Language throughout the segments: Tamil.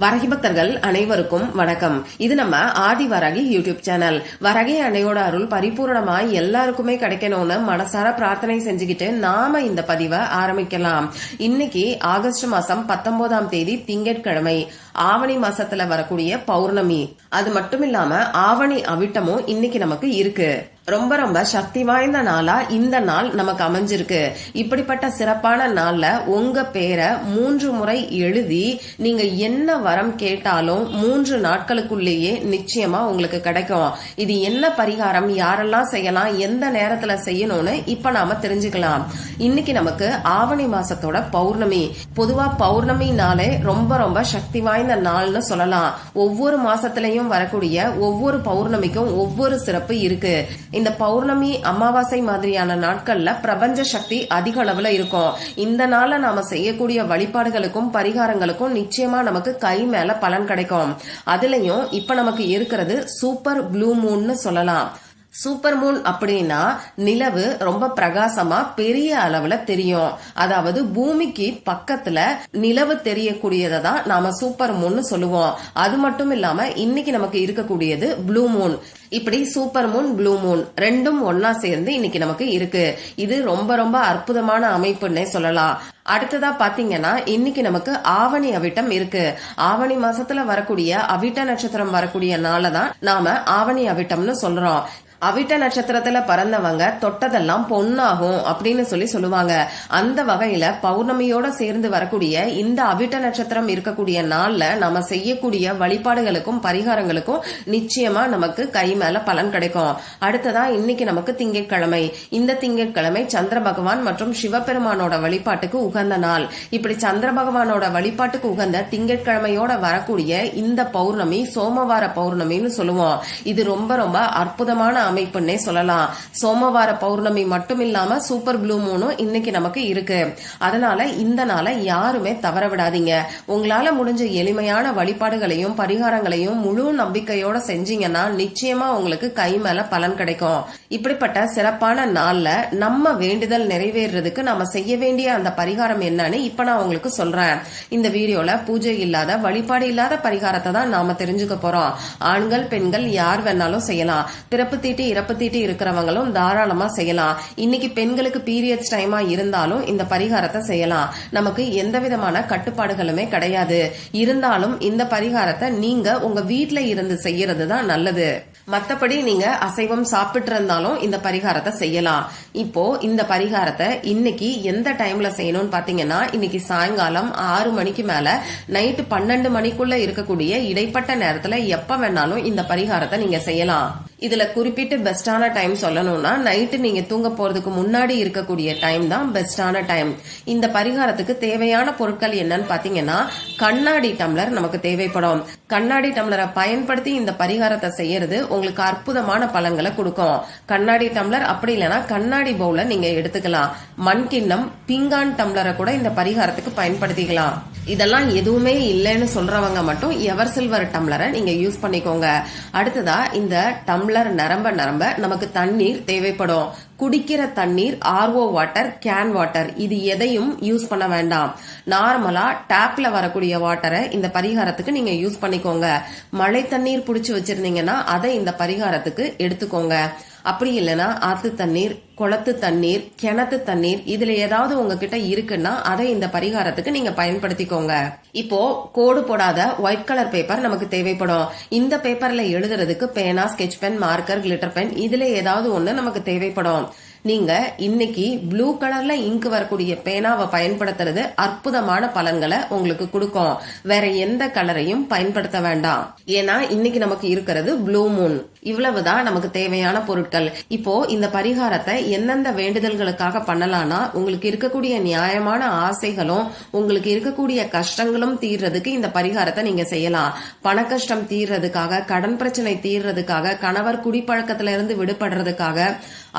வரகி பக்தர்கள் அனைவருக்கும் வணக்கம். இது நம்ம ஆதி வரகி யூடியூப் சேனல். வரகி அன்னையோட அருள் பரிபூர்ணமா எல்லாருக்குமே கிடைக்கணும்னு மனசார பிரார்த்தனை செஞ்சுக்கிட்டு நாம இந்த பதிவை ஆரம்பிக்கலாம். இன்னைக்கு ஆகஸ்ட் மாசம் பத்தொன்பதாம் தேதி திங்கட்கிழமை. ஆவணி மாசத்துல வரக்கூடிய பௌர்ணமி. அது மட்டும் இல்லாம ஆவணி அவிட்டமும் இன்னைக்கு நமக்கு இருக்கு. ரொம்ப ரொம்ப சக்தி வாய்ந்த நாளா இந்த நாள் நமக்கு அமைஞ்சிருக்கு. இப்படிப்பட்ட சிறப்பான நாள்ல உங்க பேரை மூன்று முறை எழுதி நீங்க என்ன வரம் கேட்டாலும் மூன்று நாட்களுக்குள்ளேயே நிச்சயமா உங்களுக்கு கிடைக்கும். இது என்ன பரிகாரம் யாரெல்லாம் செய்யலாம் எந்த நேரத்துல செய்யணும்னு இப்ப நாம தெரிஞ்சுக்கலாம். இன்னைக்கு நமக்கு ஆவணி மாசத்தோட பௌர்ணமி. பொதுவா பௌர்ணமி நாளே ரொம்ப ரொம்ப சக்தி வாய்ந்த நாள்னு சொல்லலாம். ஒவ்வொரு மாசத்திலையும் வரக்கூடிய ஒவ்வொரு பௌர்ணமிக்கும் ஒவ்வொரு சிறப்பு இருக்கு. இந்த பௌர்ணமி அமாவாசை மாதிரியான நாட்கள்ல பிரபஞ்ச சக்தி அதிக அளவுல இருக்கும். இந்த நாள்ல நாம செய்யக்கூடிய வழிபாடுகளுக்கும் பரிகாரங்களுக்கும் நிச்சயமா நமக்கு கை மேல பலன் கிடைக்கும். அதுலயும் இப்ப நமக்கு இருக்கிறது சூப்பர் ப்ளூ மூன்னு சொல்லலாம். சூப்பர் மூன் அப்படின்னா நிலவு ரொம்ப பிரகாசமா பெரிய அளவுல தெரியும். அதாவது பூமிக்கு பக்கத்துல நிலவு தெரியக்கூடியதை தான் நாம சூப்பர் மூன் சொல்லுவோம். அது மட்டும் இல்லாம இன்னைக்கு நமக்கு இருக்கக்கூடியது ப்ளூ மூன் இப்படி சூப்பர் மூன் ப்ளூ மூன் ரெண்டும் ஒன்னா சேர்ந்து இன்னைக்கு நமக்கு இருக்கு. இது ரொம்ப ரொம்ப அற்புதமான அமைப்புன்னே சொல்லலாம். அடுத்ததா பாத்தீங்கன்னா இன்னைக்கு நமக்கு ஆவணி அவிட்டம் இருக்கு. ஆவணி மாசத்துல வரக்கூடிய அவிட்ட நட்சத்திரம் வரக்கூடிய நாள தான் நாம ஆவணி அவிட்டம்னு சொல்றோம். அவிட்ட நட்சத்திரத்துல பிறந்தவங்க தொட்டதெல்லாம் பொன்னாகும் அப்படின்னு சொல்லி சொல்லுவாங்க. அந்த வகையில பௌர்ணமியோட சேர்ந்து வரக்கூடிய இந்த அவிட்ட நட்சத்திரம் இருக்கக்கூடிய நாள்ல நம்ம செய்யக்கூடிய வழிபாடுகளுக்கும் பரிகாரங்களுக்கும் நிச்சயமா நமக்கு கை மேல பலன் கிடைக்கும். அடுத்ததா இன்னைக்கு நமக்கு திங்கட்கிழமை. இந்த திங்கட்கிழமை சந்திர பகவான் மற்றும் சிவபெருமானோட வழிபாட்டுக்கு உகந்த நாள். இப்படி சந்திர பகவானோட வழிபாட்டுக்கு உகந்த திங்கட்கிழமையோட வரக்கூடிய இந்த பௌர்ணமி சோமவார பௌர்ணமின்னு சொல்லுவோம். இது ரொம்ப ரொம்ப அற்புதமான அமைப்புன்னே சொல்லலாம். சோமவார பௌர்ணமி மட்டும் இல்லாம சூப்பர் ப்ளூ மூனும் இன்னைக்கு நமக்கு இருக்கு. அதனால இந்த நாளை யாருமே தவற விடாதீங்க. உங்களால முடிஞ்ச எளிமையான வழிபாடுகளையும் பரிகாரங்களையும் முழு நம்பிக்கையோட செஞ்சீங்கன்னா நிச்சயமா உங்களுக்கு கை மேல பலன் கிடைக்கும். இப்படிப்பட்ட சிறப்பான நாள்ல நம்ம வேண்டுதல் நிறைவேறதுக்கு நாம செய்ய வேண்டிய அந்த பரிகாரம் என்னன்னு இப்ப நான் உங்களுக்கு சொல்றேன். இந்த வீடியோல பூஜை இல்லாத வழிபாடு இல்லாத பரிகாரத்தை தான் நாம தெரிஞ்சுக்க போறோம். ஆண்கள் பெண்கள் யார் வேணாலும் செய்யலாம். பிறப்பு தீட்டி இறப்பு தீட்டு இருக்கிறவங்களும் தாராளமா செய்யலாம். இன்னைக்கு பெண்களுக்கு பீரியட்ஸ் டைமா இருந்தாலும் இந்த பரிகாரத்தை செய்யலாம். நமக்கு எந்த விதமான கட்டுப்பாடுகளுமே கிடையாது. இருந்தாலும் இந்த பரிகாரத்தை நீங்க உங்க வீட்ல இருந்து செய்யறது தான் நல்லது. மத்தபடி நீங்க அசைவம் சாப்பிட்டு இருந்தாலும் இந்த பரிகாரத்தை செய்யலாம். இப்போ இந்த பரிகாரத்தை இன்னைக்கு எந்த டைம்ல செய்யணும்னு பாத்தீங்கன்னா இன்னைக்கு சாயங்காலம் ஆறு மணிக்கு மேல நைட்டு பன்னெண்டு மணிக்குள்ள இருக்கக்கூடிய இடைப்பட்ட நேரத்துல எப்ப வேணாலும் இந்த பரிகாரத்தை நீங்க செய்யலாம். இதுல குறிப்பிட்டு பெஸ்டான டைம் சொல்லணும்னா நைட்டு நீங்க தூங்க போறதுக்கு முன்னாடி இருக்கக்கூடிய டைம் தான் பெஸ்டான டைம் இந்த பரிகாரத்துக்கு தேவையான பொருட்கள் என்னன்னு பாத்தீங்கன்னா கண்ணாடி டம்ளர் நமக்கு தேவைப்படும். கண்ணாடி டம்ளரை பயன்படுத்தி இந்த பரிகாரத்தை செய்யறது உங்களுக்கு அற்புதமான பலன்களை கொடுக்கும். கண்ணாடி டம்ளர் அப்படி இல்லைன்னா கண்ணாடி பவுல நீங்க எடுத்துக்கலாம். மண் கிண்ணம் பிங்கான் டம்ளரை கூட இந்த பரிகாரத்துக்கு பயன்படுத்திக்கலாம். இதெல்லாம் எதுவுமே இல்லைன்னு சொல்றவங்க மட்டும் எவர் சில்வர் டம்ளரை நீங்க யூஸ் பண்ணிக்கோங்க. அடுத்ததா இந்த டம்ளர் நிரம்ப நிரம்ப நமக்கு தண்ணீர் தேவைப்படும். குடிக்கிற தண்ணீர் ஆர்ஓ வாட்டர் கேன் வாட்டர் இது எதையும் யூஸ் பண்ண வேண்டாம். நார்மலா டேப்ல வரக்கூடிய வாட்டரை இந்த பரிகாரத்துக்கு நீங்க யூஸ் பண்ணிக்கோங்க. மழை தண்ணீர் புடிச்சு வச்சிருந்தீங்கன்னா அதை இந்த பரிகாரத்துக்கு எடுத்துக்கோங்க. அப்படி இல்லைன்னா ஆத்து தண்ணீர் குளத்து தண்ணீர் கிணத்து தண்ணீர் இதுல ஏதாவது உங்ககிட்ட இருக்குன்னா அதை இந்த பரிகாரத்துக்கு நீங்க பயன்படுத்திக்கோங்க. இப்போ கோடு போடாத ஒயிட் கலர் பேப்பர் நமக்கு தேவைப்படும். இந்த பேப்பர்ல எழுதுறதுக்கு பேனா sketch pen marker glitter pen இதுல ஏதாவது ஒண்ணு நமக்கு தேவைப்படும். நீங்க இன்னைக்கு ப்ளூ கலர்ல இங்கு வரக்கூடிய பேனாவை பயன்படுத்துறது அற்புதமான பலன்களை உங்களுக்கு கொடுக்கும். வேற எந்த கலரையும் பயன்படுத்த வேண்டாம். ஏன்னா இன்னைக்கு நமக்கு இருக்கிறது ப்ளூ மூன் இவ்வளவுதான் நமக்கு தேவையான பொருட்கள். இப்போ இந்த பரிகாரத்தை எந்தெந்த வேண்டுதல்களுக்காக பண்ணலாம்னா உங்களுக்கு இருக்கக்கூடிய நியாயமான ஆசைகளும் உங்களுக்கு இருக்கக்கூடிய கஷ்டங்களும் தீர்றதுக்கு இந்த பரிகாரத்தை நீங்க செய்யலாம். பண கஷ்டம் தீர்றதுக்காக கடன் பிரச்சனை தீர்றதுக்காக கணவர் குடிப்பழக்கத்துல இருந்து விடுபடுறதுக்காக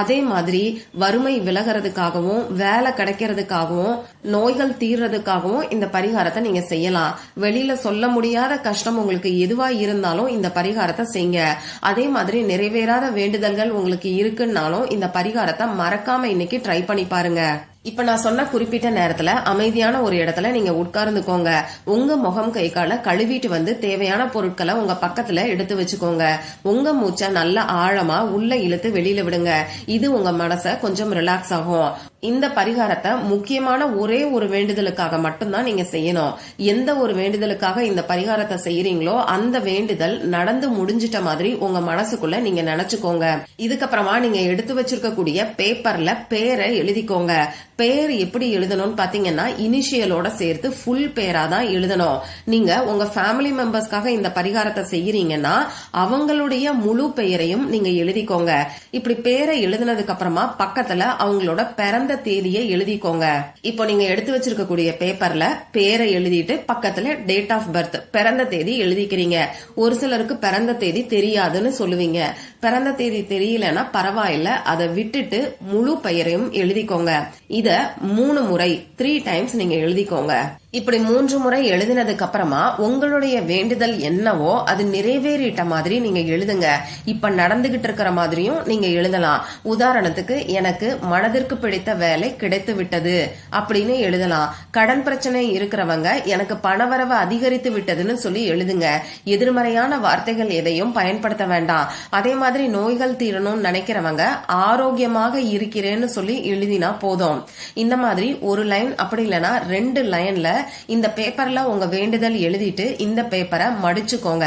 அதே மாதிரி வறுமை விலகிறதுக்காகவும் வேலை கிடைக்கிறதுக்காகவும் நோய்கள் தீர்றதுக்காகவும் இந்த பரிகாரத்தை நீங்க செய்யலாம். வெளியில சொல்ல முடியாத கஷ்டம் உங்களுக்கு எதுவா இருந்தாலும் இந்த பரிகாரத்தை செய்யுங்க. அதே மாதிரி நிறைவேறாத வேண்டுதல்கள் உங்களுக்கு இருக்குன்னாலும் இந்த பரிகாரத்தை மறக்காம இன்னைக்கு ட்ரை பண்ணி பாருங்க. இப்ப நான் சொன்ன குறிப்பிட்ட நேரத்துல அமைதியான ஒரு இடத்துல நீங்க உட்கார்ந்துக்கோங்க. உங்க முகம் கை கால கழுவிட்டு வந்து தேவையான பொருட்களை உங்க பக்கத்துல எடுத்து வச்சுக்கோங்க. உங்க மூச்சை நல்ல ஆழமா உள்ள இழுத்து வெளியில விடுங்க. இது உங்க மனச கொஞ்சம் ரிலாக்ஸ் ஆகும். இந்த பரிகாரத்தை முக்கியமான ஒரே ஒரு வேண்டுதலுக்காக மட்டும்தான் நீங்க செய்யணும். எந்த ஒரு வேண்டுதலுக்காக இந்த பரிகாரத்தை செய்யறீங்களோ அந்த வேண்டுதல் நடந்து முடிஞ்சிட்ட மாதிரி உங்க மனசுக்குள்ள நீங்க நினைச்சுக்கோங்க. இதுக்கப்புறமா நீங்க எடுத்து வச்சிருக்கக்கூடிய பேப்பர்ல பேரை எழுதிக்கோங்க. பேர் எப்படி எழுதணும்னு பாத்தீங்கன்னா இனிஷியலோட சேர்த்து ஃபுல் பேரா தான் எழுதணும். நீங்க உங்க ஃபேமிலி மெம்பர்ஸ்க்காக இந்த பரிகாரத்தை செய்யறீங்கன்னா அவங்களுடைய முழு பெயரையும் நீங்க எழுதிக்கோங்க. இப்படி பேரை எழுதினதுக்கு அப்புறமா பக்கத்துல அவங்களோட பிறந்த தேதியை எழுதிக்கோங்க. இப்போ நீங்க எடுத்து வச்சிருக்கக்கூடிய பேப்பர்ல பேரை எழுதிட்டு பக்கத்துல டேட் ஆஃப் பர்த் பிறந்த தேதி எழுதிக்கிறீங்க. ஒரு சிலருக்கு பிறந்த தேதி தெரியாதுன்னு சொல்லுவீங்க. பிறந்த தேதி தெரியலன்னா பரவாயில்ல அதை விட்டுட்டு முழு பெயரையும் எழுதிக்கோங்க. இத மூணு முறை த்ரீ டைம்ஸ் நீங்க எழுதிக்கோங்க. இப்படி மூன்று முறை எழுதினதுக்கு அப்புறமா உங்களுடைய வேண்டுதல் என்னவோ அது நிறைவேறிட்ட மாதிரி நீங்க எழுதுங்க. இப்ப நடந்துகிட்டு இருக்கிற மாதிரியும் நீங்க எழுதலாம். உதாரணத்துக்கு எனக்கு மனதிற்கு பிடித்த வேலை கிடைத்து விட்டது அப்படின்னு எழுதலாம். கடன் பிரச்சனை இருக்கிறவங்க எனக்கு பணவரவு அதிகரித்து விட்டதுன்னு சொல்லி எழுதுங்க. எதிர்மறையான வார்த்தைகள் எதையும் பயன்படுத்த வேண்டாம். அதே மாதிரி நோய்கள் தீரணும்னு நினைக்கிறவங்க ஆரோக்கியமாக இருக்கிறேன்னு சொல்லி எழுதினா போதும். இந்த மாதிரி ஒரு லைன் அப்படி இல்லைன்னா ரெண்டு லைன்ல இந்த பேப்பர்ல உங்க வேண்டுதல் எழுதிட்டு இந்த பேப்பரை மடிச்சுக்கோங்க.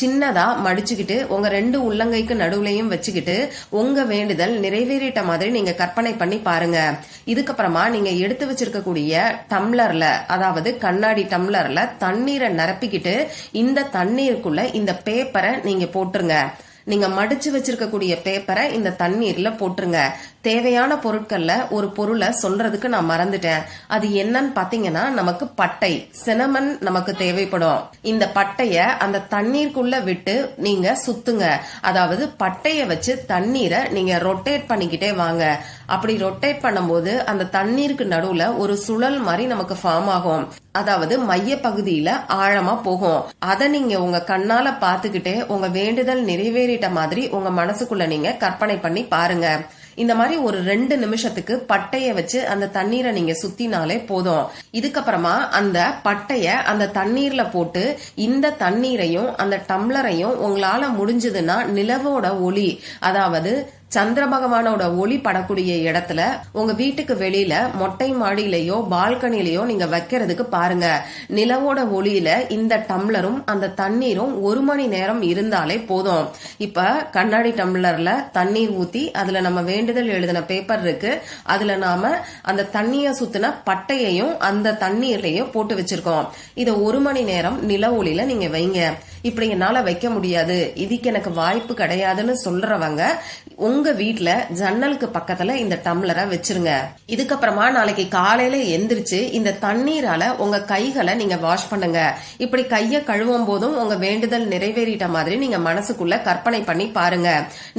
சின்னதா மடிச்சுக்கிட்டு உங்க ரெண்டு உள்ளங்கைக்கு நடுவுலையும் வச்சுக்கிட்டு உங்க வேண்டுதல் நிறைவேறிட்ட மாதிரி நீங்க கற்பனை பண்ணி பாருங்க. இதுக்கப்புறமா நீங்க எடுத்து வச்சிருக்கக்கூடிய டம்ளர்ல அதாவது கண்ணாடி டம்ளர்ல தண்ணீரை நிரப்பிக்கிட்டு இந்த தண்ணீருக்குள்ள இந்த பேப்பரை நீங்க போட்டுருங்க. நீங்க மடிச்சு வச்சிருக்கக்கூடிய பேப்பரை இந்த தண்ணீர்ல போட்டுருங்க. தேவையான பொருட்கள்ல ஒரு பொருளை சொல்றதுக்கு நான் மறந்துட்டேன். அது என்னன்னு பாத்தீங்கன்னா நமக்கு பட்டை சினமன் நமக்கு தேவைப்படும். இந்த பட்டைய அந்த தண்ணீருக்குள்ள விட்டு நீங்க சுத்துங்க. அதாவது பட்டைய வச்சு தண்ணீரை நீங்க ரொட்டேட் பண்ணிக்கிட்டே வாங்க. அப்படி ரொட்டேட் பண்ணும்போது அந்த தண்ணீருக்கு நடுவுல ஒரு சுழல் மாதிரி நமக்கு ஃபார்ம் ஆகும். அதாவது மைய பகுதியில ஆழமா போகும். அதை நீங்க உங்க கண்ணால பாத்துக்கிட்டே உங்க வேண்டுதல் நிறைவேறிட்ட மாதிரி உங்க மனசுக்குள்ள நீங்க கற்பனை பண்ணி பாருங்க. இந்த மாதிரி ஒரு ரெண்டு நிமிஷத்துக்கு பட்டைய வச்சு அந்த தண்ணீரை நீங்க சுத்தினாலே போதும். இதுக்கப்புறமா அந்த பட்டைய அந்த தண்ணீர்ல போட்டு இந்த தண்ணீரையும் அந்த டம்ளரையும் உங்களால முடிஞ்சதுன்னா நிலவோட ஒளி அதாவது சந்திர பகவானோட ஒளி படக்கூடிய இடத்துல உங்க வீட்டுக்கு வெளியில மொட்டை மாடியிலயோ பால்கனிலையோ நீங்க வைக்கிறதுக்கு பாருங்க. நிலவோட ஒளியில இந்த டம்ளரும் அந்த தண்ணீரும் ஒரு மணி நேரம் இருந்தாலே போதும். இப்ப கண்ணாடி டம்ளர்ல தண்ணீர் ஊத்தி அதுல நம்ம வேண்டுதல் எழுதின பேப்பர் இருக்கு. அதுல நாம அந்த தண்ணிய சுத்தின பட்டையையும் அந்த தண்ணீர்லயும் போட்டு வச்சிருக்கோம். இத ஒரு மணி நேரம் நில ஒளியில நீங்க வைங்க. இப்படி என்னால வைக்க முடியாது. இதுக்கு எனக்கு வாய்ப்பு கிடையாதுன்னு சொல்றவங்க உங்க வீட்டுல ஜன்னலுக்கு பக்கத்துல இந்த டம்ளரை வச்சிருங்க. இதுக்கப்புறமா நாளைக்கு காலையில எந்திரிச்சு இந்த தண்ணீரால உங்க கைகளை நீங்க வாஷ் பண்ணுங்க. இப்படி கைய கழுவும் போதும் உங்க வேண்டுதல் நிறைவேறிட்ட மாதிரி நீங்க மனசுக்குள்ள கற்பனை பண்ணி பாருங்க.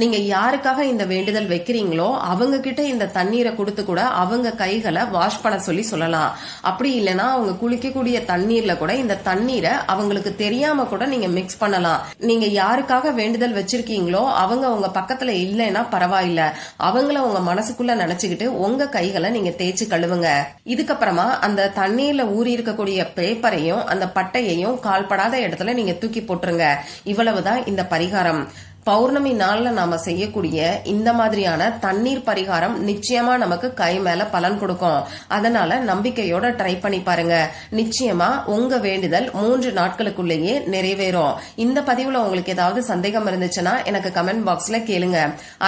நீங்க யாருக்காக இந்த வேண்டுதல் வைக்கிறீங்களோ அவங்க கிட்ட இந்த தண்ணீரை கொடுத்து கூட அவங்க கைகளை வாஷ் பண்ண சொல்லி சொல்லலாம். அப்படி இல்லைன்னா அவங்க குளிக்கக்கூடிய தண்ணீர்ல கூட இந்த தண்ணீரை அவங்களுக்கு தெரியாம கூட நீங்க மிக்ஸ் பண்ணலாம். நீங்க யாருக்காக வேண்டுதல் வச்சிருக்கீங்களோ அவங்க உங்க பக்கத்துல இல்லைன்னா பரவாயில்ல. அவங்கள உங்க மனசுக்குள்ள நினைச்சுக்கிட்டு உங்க கைகளை நீங்க தேய்ச்சி கழுவுங்க. இதுக்கப்புறமா அந்த தண்ணீர்ல ஊறி இருக்கக்கூடிய பேப்பரையும் அந்த பட்டையையும் கால்படாத இடத்துல நீங்க தூக்கி போட்டுருங்க. இவ்வளவுதான் இந்த பரிகாரம். பௌர்ணமி நாள்ல நாம செய்யக்கூடிய இந்த மாதிரியான தண்ணீர் பரிகாரம் நிச்சயமா நமக்கு கை மேல பலன் கொடுக்கும். அதனால நம்பிக்கையோட ட்ரை பண்ணி பாருங்க. நிச்சயமா உங்க வேண்டுதல் மூன்று நாட்களுக்குள்ளேயே நிறைவேறும். இந்த பதிவுல உங்களுக்கு ஏதாவது சந்தேகம் இருந்துச்சுன்னா எனக்கு கமெண்ட் பாக்ஸ்ல கேளுங்க.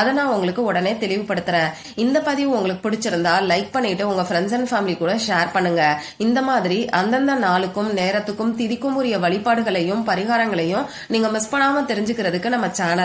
அதை நான் உங்களுக்கு உடனே தெளிவுபடுத்துறேன். இந்த பதிவு உங்களுக்கு பிடிச்சிருந்தா லைக் பண்ணிட்டு உங்க ஃப்ரெண்ட்ஸ் அண்ட் ஃபேமிலி கூட ஷேர் பண்ணுங்க. இந்த மாதிரி அந்தந்த நாளுக்கும் நேரத்துக்கும் திதிக்கும் உரிய வழிபாடுகளையும் பரிகாரங்களையும் நீங்க மிஸ் பண்ணாம தெரிஞ்சுக்கிறதுக்கு நம்ம சேனல்